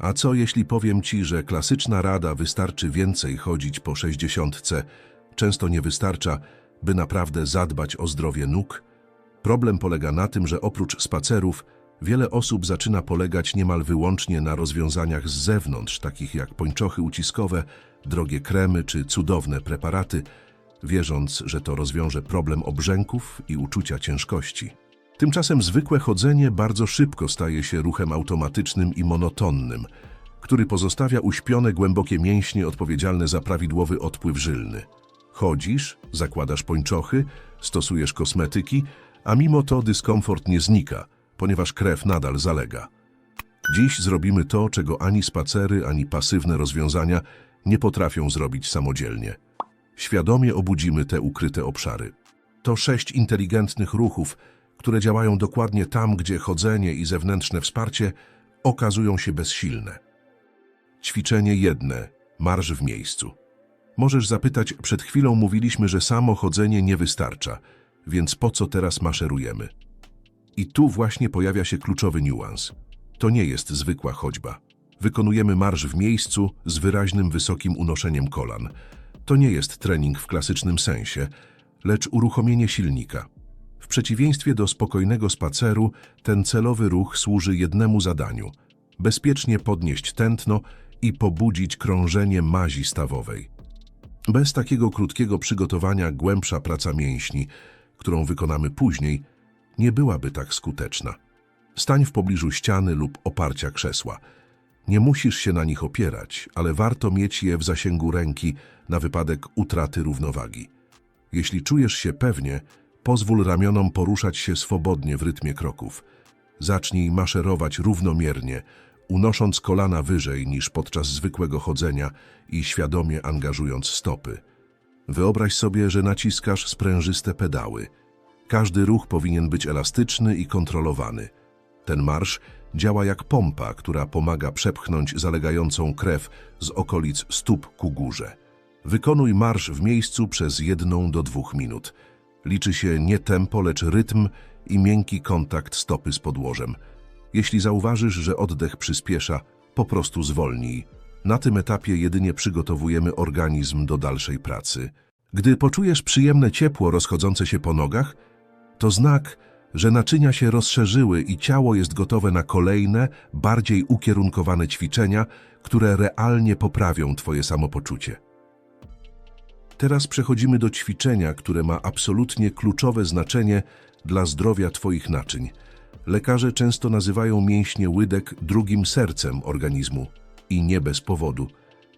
A co jeśli powiem ci, że klasyczna rada wystarczy więcej chodzić po sześćdziesiątce, często nie wystarcza, by naprawdę zadbać o zdrowie nóg? Problem polega na tym, że oprócz spacerów wiele osób zaczyna polegać niemal wyłącznie na rozwiązaniach z zewnątrz, takich jak pończochy uciskowe, drogie kremy czy cudowne preparaty, wierząc, że to rozwiąże problem obrzęków i uczucia ciężkości. Tymczasem zwykłe chodzenie bardzo szybko staje się ruchem automatycznym i monotonnym, który pozostawia uśpione głębokie mięśnie odpowiedzialne za prawidłowy odpływ żylny. Chodzisz, zakładasz pończochy, stosujesz kosmetyki, a mimo to dyskomfort nie znika, ponieważ krew nadal zalega. Dziś zrobimy to, czego ani spacery, ani pasywne rozwiązania nie potrafią zrobić samodzielnie. Świadomie obudzimy te ukryte obszary. To sześć inteligentnych ruchów, które działają dokładnie tam, gdzie chodzenie i zewnętrzne wsparcie okazują się bezsilne. Ćwiczenie jedne. Marsz w miejscu. Możesz zapytać, przed chwilą mówiliśmy, że samo chodzenie nie wystarcza, więc po co teraz maszerujemy? I tu właśnie pojawia się kluczowy niuans. To nie jest zwykła chodźba. Wykonujemy marsz w miejscu z wyraźnym wysokim unoszeniem kolan. To nie jest trening w klasycznym sensie, lecz uruchomienie silnika. Przeciwieństwie do spokojnego spaceru, ten celowy ruch służy jednemu zadaniu – bezpiecznie podnieść tętno i pobudzić krążenie mazi stawowej. Bez takiego krótkiego przygotowania głębsza praca mięśni, którą wykonamy później, nie byłaby tak skuteczna. Stań w pobliżu ściany lub oparcia krzesła. Nie musisz się na nich opierać, ale warto mieć je w zasięgu ręki na wypadek utraty równowagi. Jeśli czujesz się pewnie, pozwól ramionom poruszać się swobodnie w rytmie kroków. Zacznij maszerować równomiernie, unosząc kolana wyżej niż podczas zwykłego chodzenia i świadomie angażując stopy. Wyobraź sobie, że naciskasz sprężyste pedały. Każdy ruch powinien być elastyczny i kontrolowany. Ten marsz działa jak pompa, która pomaga przepchnąć zalegającą krew z okolic stóp ku górze. Wykonuj marsz w miejscu przez jedną do dwóch minut. Liczy się nie tempo, lecz rytm i miękki kontakt stopy z podłożem. Jeśli zauważysz, że oddech przyspiesza, po prostu zwolnij. Na tym etapie jedynie przygotowujemy organizm do dalszej pracy. Gdy poczujesz przyjemne ciepło rozchodzące się po nogach, to znak, że naczynia się rozszerzyły i ciało jest gotowe na kolejne, bardziej ukierunkowane ćwiczenia, które realnie poprawią Twoje samopoczucie. Teraz przechodzimy do ćwiczenia, które ma absolutnie kluczowe znaczenie dla zdrowia Twoich naczyń. Lekarze często nazywają mięśnie łydek drugim sercem organizmu i nie bez powodu.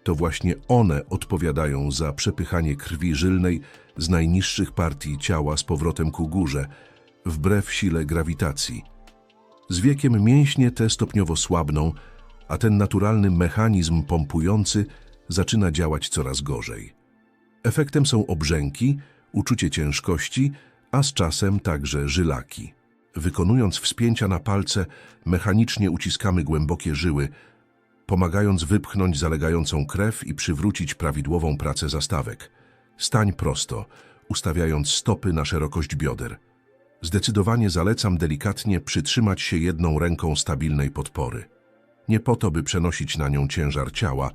To właśnie one odpowiadają za przepychanie krwi żylnej z najniższych partii ciała z powrotem ku górze, wbrew sile grawitacji. Z wiekiem mięśnie te stopniowo słabną, a ten naturalny mechanizm pompujący zaczyna działać coraz gorzej. Efektem są obrzęki, uczucie ciężkości, a z czasem także żylaki. Wykonując wspięcia na palce, mechanicznie uciskamy głębokie żyły, pomagając wypchnąć zalegającą krew i przywrócić prawidłową pracę zastawek. Stań prosto, ustawiając stopy na szerokość bioder. Zdecydowanie zalecam delikatnie przytrzymać się jedną ręką stabilnej podpory. Nie po to, by przenosić na nią ciężar ciała,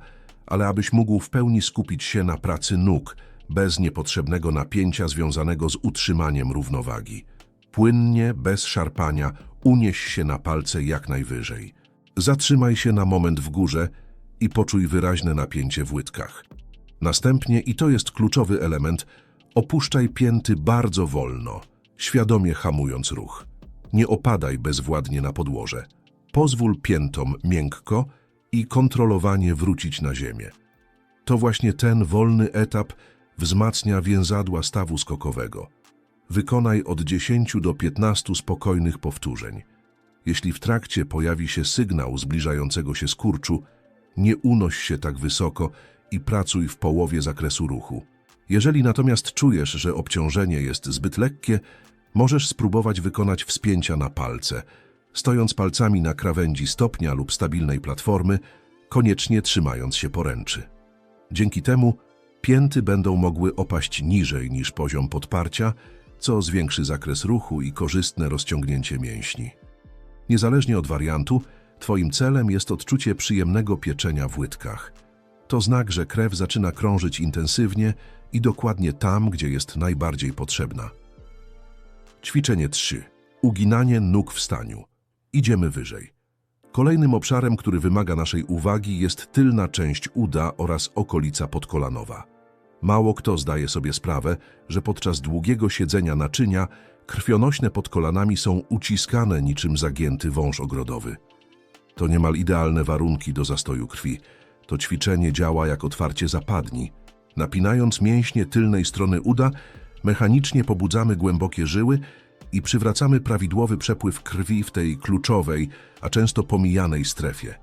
ale abyś mógł w pełni skupić się na pracy nóg, bez niepotrzebnego napięcia związanego z utrzymaniem równowagi. Płynnie, bez szarpania, unieś się na palce jak najwyżej. Zatrzymaj się na moment w górze i poczuj wyraźne napięcie w łydkach. Następnie, i to jest kluczowy element, opuszczaj pięty bardzo wolno, świadomie hamując ruch. Nie opadaj bezwładnie na podłoże. Pozwól piętom miękko i kontrolowanie wrócić na ziemię. To właśnie ten wolny etap wzmacnia więzadła stawu skokowego. Wykonaj od 10 do 15 spokojnych powtórzeń. Jeśli w trakcie pojawi się sygnał zbliżającego się skurczu, nie unoś się tak wysoko i pracuj w połowie zakresu ruchu. Jeżeli natomiast czujesz, że obciążenie jest zbyt lekkie, możesz spróbować wykonać wspięcia na palce, stojąc palcami na krawędzi stopnia lub stabilnej platformy, koniecznie trzymając się poręczy. Dzięki temu pięty będą mogły opaść niżej niż poziom podparcia, co zwiększy zakres ruchu i korzystne rozciągnięcie mięśni. Niezależnie od wariantu, Twoim celem jest odczucie przyjemnego pieczenia w łydkach. To znak, że krew zaczyna krążyć intensywnie i dokładnie tam, gdzie jest najbardziej potrzebna. Ćwiczenie 3. Uginanie nóg w staniu. Idziemy wyżej. Kolejnym obszarem, który wymaga naszej uwagi jest tylna część uda oraz okolica podkolanowa. Mało kto zdaje sobie sprawę, że podczas długiego siedzenia naczynia krwionośne pod kolanami są uciskane niczym zagięty wąż ogrodowy. To niemal idealne warunki do zastoju krwi. To ćwiczenie działa jak otwarcie zapadni. Napinając mięśnie tylnej strony uda, mechanicznie pobudzamy głębokie żyły i przywracamy prawidłowy przepływ krwi w tej kluczowej, a często pomijanej strefie.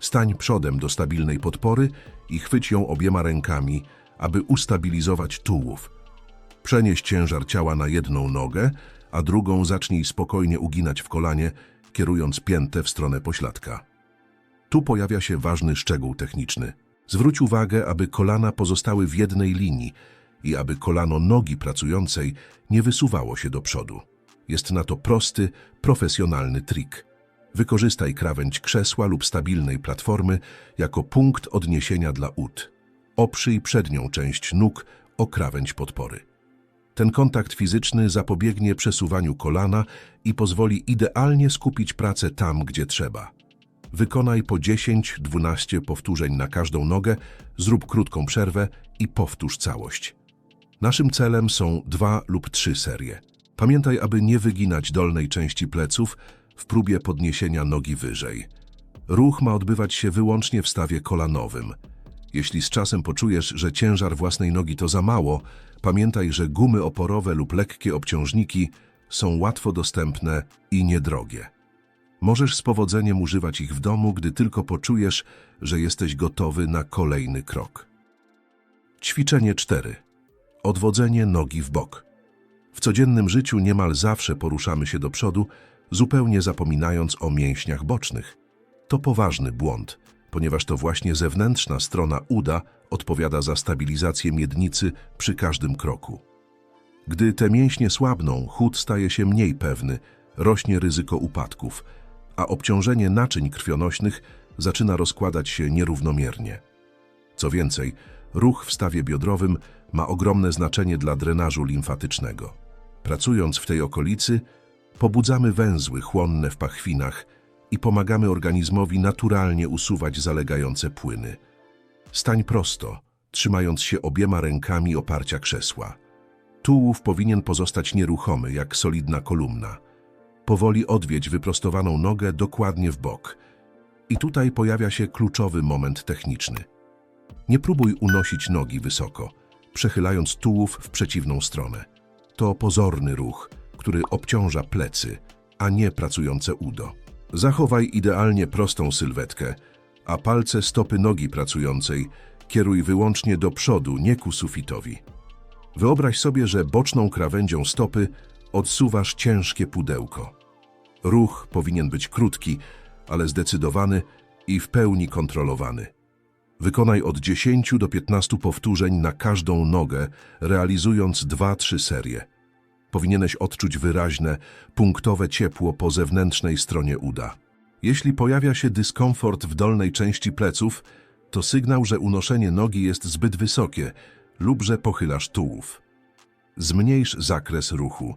Stań przodem do stabilnej podpory i chwyć ją obiema rękami, aby ustabilizować tułów. Przenieś ciężar ciała na jedną nogę, a drugą zacznij spokojnie uginać w kolanie, kierując piętę w stronę pośladka. Tu pojawia się ważny szczegół techniczny. Zwróć uwagę, aby kolana pozostały w jednej linii i aby kolano nogi pracującej nie wysuwało się do przodu. Jest na to prosty, profesjonalny trik. Wykorzystaj krawędź krzesła lub stabilnej platformy jako punkt odniesienia dla ud. Oprzyj przednią część nóg o krawędź podpory. Ten kontakt fizyczny zapobiegnie przesuwaniu kolana i pozwoli idealnie skupić pracę tam, gdzie trzeba. Wykonaj po 10-12 powtórzeń na każdą nogę, zrób krótką przerwę i powtórz całość. Naszym celem są dwa lub trzy serie. Pamiętaj, aby nie wyginać dolnej części pleców w próbie podniesienia nogi wyżej. Ruch ma odbywać się wyłącznie w stawie kolanowym. Jeśli z czasem poczujesz, że ciężar własnej nogi to za mało, pamiętaj, że gumy oporowe lub lekkie obciążniki są łatwo dostępne i niedrogie. Możesz z powodzeniem używać ich w domu, gdy tylko poczujesz, że jesteś gotowy na kolejny krok. Ćwiczenie 4. Odwodzenie nogi w bok. W codziennym życiu niemal zawsze poruszamy się do przodu, zupełnie zapominając o mięśniach bocznych. To poważny błąd, ponieważ to właśnie zewnętrzna strona uda odpowiada za stabilizację miednicy przy każdym kroku. Gdy te mięśnie słabną, chód staje się mniej pewny, rośnie ryzyko upadków, a obciążenie naczyń krwionośnych zaczyna rozkładać się nierównomiernie. Co więcej, ruch w stawie biodrowym ma ogromne znaczenie dla drenażu limfatycznego. Pracując w tej okolicy, pobudzamy węzły chłonne w pachwinach i pomagamy organizmowi naturalnie usuwać zalegające płyny. Stań prosto, trzymając się obiema rękami oparcia krzesła. Tułów powinien pozostać nieruchomy, jak solidna kolumna. Powoli odwiedź wyprostowaną nogę dokładnie w bok. I tutaj pojawia się kluczowy moment techniczny. Nie próbuj unosić nogi wysoko, przechylając tułów w przeciwną stronę. To pozorny ruch, który obciąża plecy, a nie pracujące udo. Zachowaj idealnie prostą sylwetkę, a palce stopy nogi pracującej kieruj wyłącznie do przodu, nie ku sufitowi. Wyobraź sobie, że boczną krawędzią stopy odsuwasz ciężkie pudełko. Ruch powinien być krótki, ale zdecydowany i w pełni kontrolowany. Wykonaj od 10 do 15 powtórzeń na każdą nogę, realizując 2-3 serie. Powinieneś odczuć wyraźne, punktowe ciepło po zewnętrznej stronie uda. Jeśli pojawia się dyskomfort w dolnej części pleców, to sygnał, że unoszenie nogi jest zbyt wysokie lub że pochylasz tułów. Zmniejsz zakres ruchu.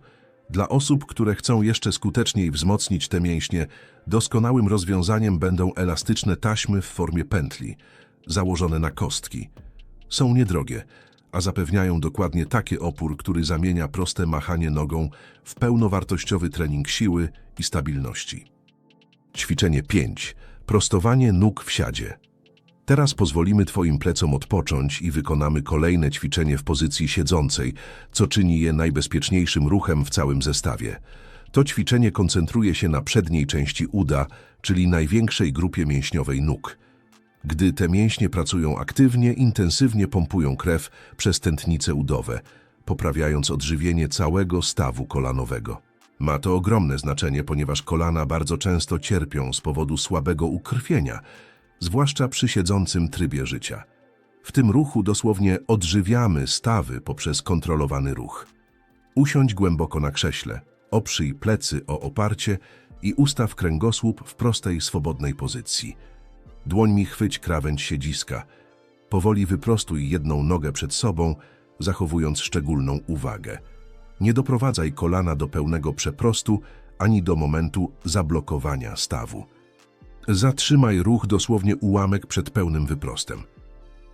Dla osób, które chcą jeszcze skuteczniej wzmocnić te mięśnie, doskonałym rozwiązaniem będą elastyczne taśmy w formie pętli, założone na kostki. Są niedrogie, a zapewniają dokładnie taki opór, który zamienia proste machanie nogą w pełnowartościowy trening siły i stabilności. Ćwiczenie 5. Prostowanie nóg w siadzie. Teraz pozwolimy Twoim plecom odpocząć i wykonamy kolejne ćwiczenie w pozycji siedzącej, co czyni je najbezpieczniejszym ruchem w całym zestawie. To ćwiczenie koncentruje się na przedniej części uda, czyli największej grupie mięśniowej nóg. Gdy te mięśnie pracują aktywnie, intensywnie pompują krew przez tętnice udowe, poprawiając odżywienie całego stawu kolanowego. Ma to ogromne znaczenie, ponieważ kolana bardzo często cierpią z powodu słabego ukrwienia, zwłaszcza przy siedzącym trybie życia. W tym ruchu dosłownie odżywiamy stawy poprzez kontrolowany ruch. Usiądź głęboko na krześle, oprzyj plecy o oparcie i ustaw kręgosłup w prostej, swobodnej pozycji. Dłońmi chwyć krawędź siedziska. Powoli wyprostuj jedną nogę przed sobą, zachowując szczególną uwagę. Nie doprowadzaj kolana do pełnego przeprostu ani do momentu zablokowania stawu. Zatrzymaj ruch dosłownie ułamek przed pełnym wyprostem.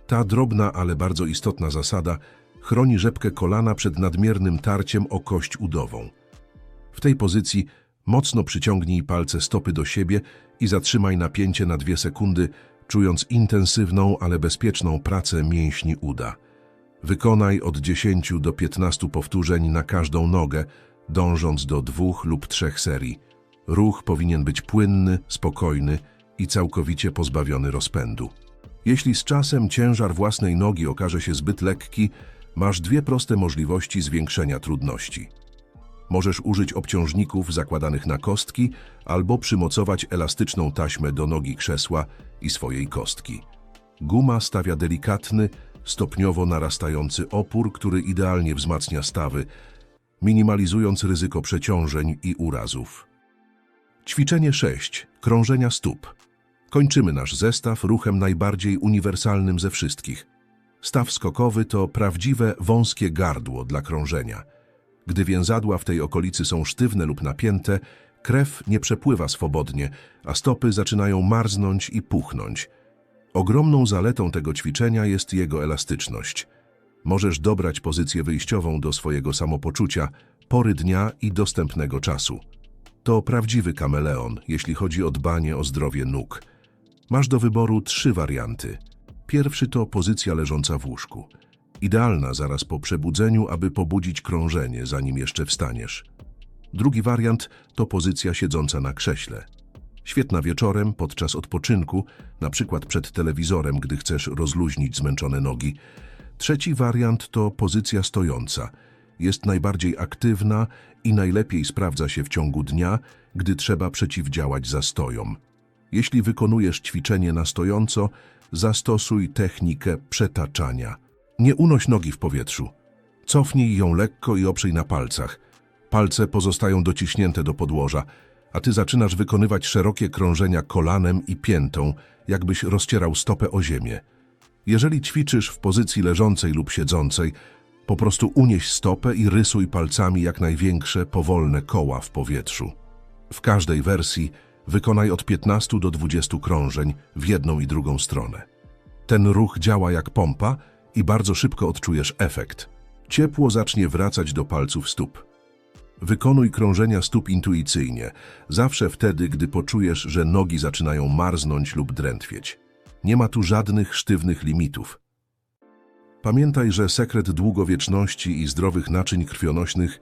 Ta drobna, ale bardzo istotna zasada chroni rzepkę kolana przed nadmiernym tarciem o kość udową. W tej pozycji mocno przyciągnij palce stopy do siebie i zatrzymaj napięcie na dwie sekundy, czując intensywną, ale bezpieczną pracę mięśni uda. Wykonaj od 10 do 15 powtórzeń na każdą nogę, dążąc do dwóch lub trzech serii. Ruch powinien być płynny, spokojny i całkowicie pozbawiony rozpędu. Jeśli z czasem ciężar własnej nogi okaże się zbyt lekki, masz dwie proste możliwości zwiększenia trudności. Możesz użyć obciążników zakładanych na kostki albo przymocować elastyczną taśmę do nogi krzesła i swojej kostki. Guma stawia delikatny, stopniowo narastający opór, który idealnie wzmacnia stawy, minimalizując ryzyko przeciążeń i urazów. Ćwiczenie 6. Krążenia stóp. Kończymy nasz zestaw ruchem najbardziej uniwersalnym ze wszystkich. Staw skokowy to prawdziwe wąskie gardło dla krążenia. Gdy więzadła w tej okolicy są sztywne lub napięte, krew nie przepływa swobodnie, a stopy zaczynają marznąć i puchnąć. Ogromną zaletą tego ćwiczenia jest jego elastyczność. Możesz dobrać pozycję wyjściową do swojego samopoczucia, pory dnia i dostępnego czasu. To prawdziwy kameleon, jeśli chodzi o dbanie o zdrowie nóg. Masz do wyboru trzy warianty. Pierwszy to pozycja leżąca w łóżku. Idealna zaraz po przebudzeniu, aby pobudzić krążenie, zanim jeszcze wstaniesz. Drugi wariant to pozycja siedząca na krześle. Świetna wieczorem, podczas odpoczynku, na przykład przed telewizorem, gdy chcesz rozluźnić zmęczone nogi. Trzeci wariant to pozycja stojąca. Jest najbardziej aktywna i najlepiej sprawdza się w ciągu dnia, gdy trzeba przeciwdziałać zastojom. Jeśli wykonujesz ćwiczenie na stojąco, zastosuj technikę przetaczania. Nie unoś nogi w powietrzu. Cofnij ją lekko i oprzyj na palcach. Palce pozostają dociśnięte do podłoża, a ty zaczynasz wykonywać szerokie krążenia kolanem i piętą, jakbyś rozcierał stopę o ziemię. Jeżeli ćwiczysz w pozycji leżącej lub siedzącej, po prostu unieś stopę i rysuj palcami jak największe, powolne koła w powietrzu. W każdej wersji wykonaj od 15 do 20 krążeń w jedną i drugą stronę. Ten ruch działa jak pompa i bardzo szybko odczujesz efekt. Ciepło zacznie wracać do palców stóp. Wykonuj krążenia stóp intuicyjnie, zawsze wtedy, gdy poczujesz, że nogi zaczynają marznąć lub drętwieć. Nie ma tu żadnych sztywnych limitów. Pamiętaj, że sekret długowieczności i zdrowych naczyń krwionośnych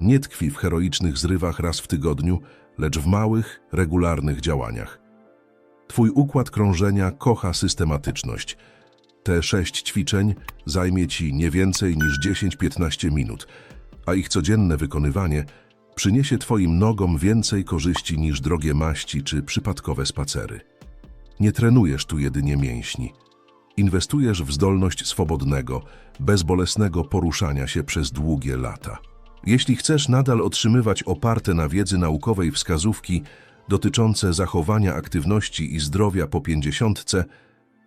nie tkwi w heroicznych zrywach raz w tygodniu, lecz w małych, regularnych działaniach. Twój układ krążenia kocha systematyczność. Te sześć ćwiczeń zajmie Ci nie więcej niż 10-15 minut, a ich codzienne wykonywanie przyniesie Twoim nogom więcej korzyści niż drogie maści czy przypadkowe spacery. Nie trenujesz tu jedynie mięśni. Inwestujesz w zdolność swobodnego, bezbolesnego poruszania się przez długie lata. Jeśli chcesz nadal otrzymywać oparte na wiedzy naukowej wskazówki dotyczące zachowania aktywności i zdrowia po pięćdziesiątce,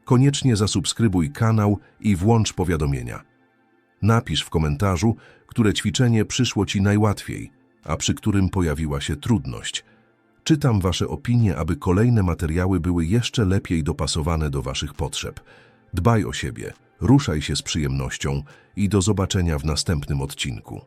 koniecznie zasubskrybuj kanał i włącz powiadomienia. Napisz w komentarzu, które ćwiczenie przyszło Ci najłatwiej, a przy którym pojawiła się trudność. Czytam Wasze opinie, aby kolejne materiały były jeszcze lepiej dopasowane do Waszych potrzeb. Dbaj o siebie, ruszaj się z przyjemnością i do zobaczenia w następnym odcinku.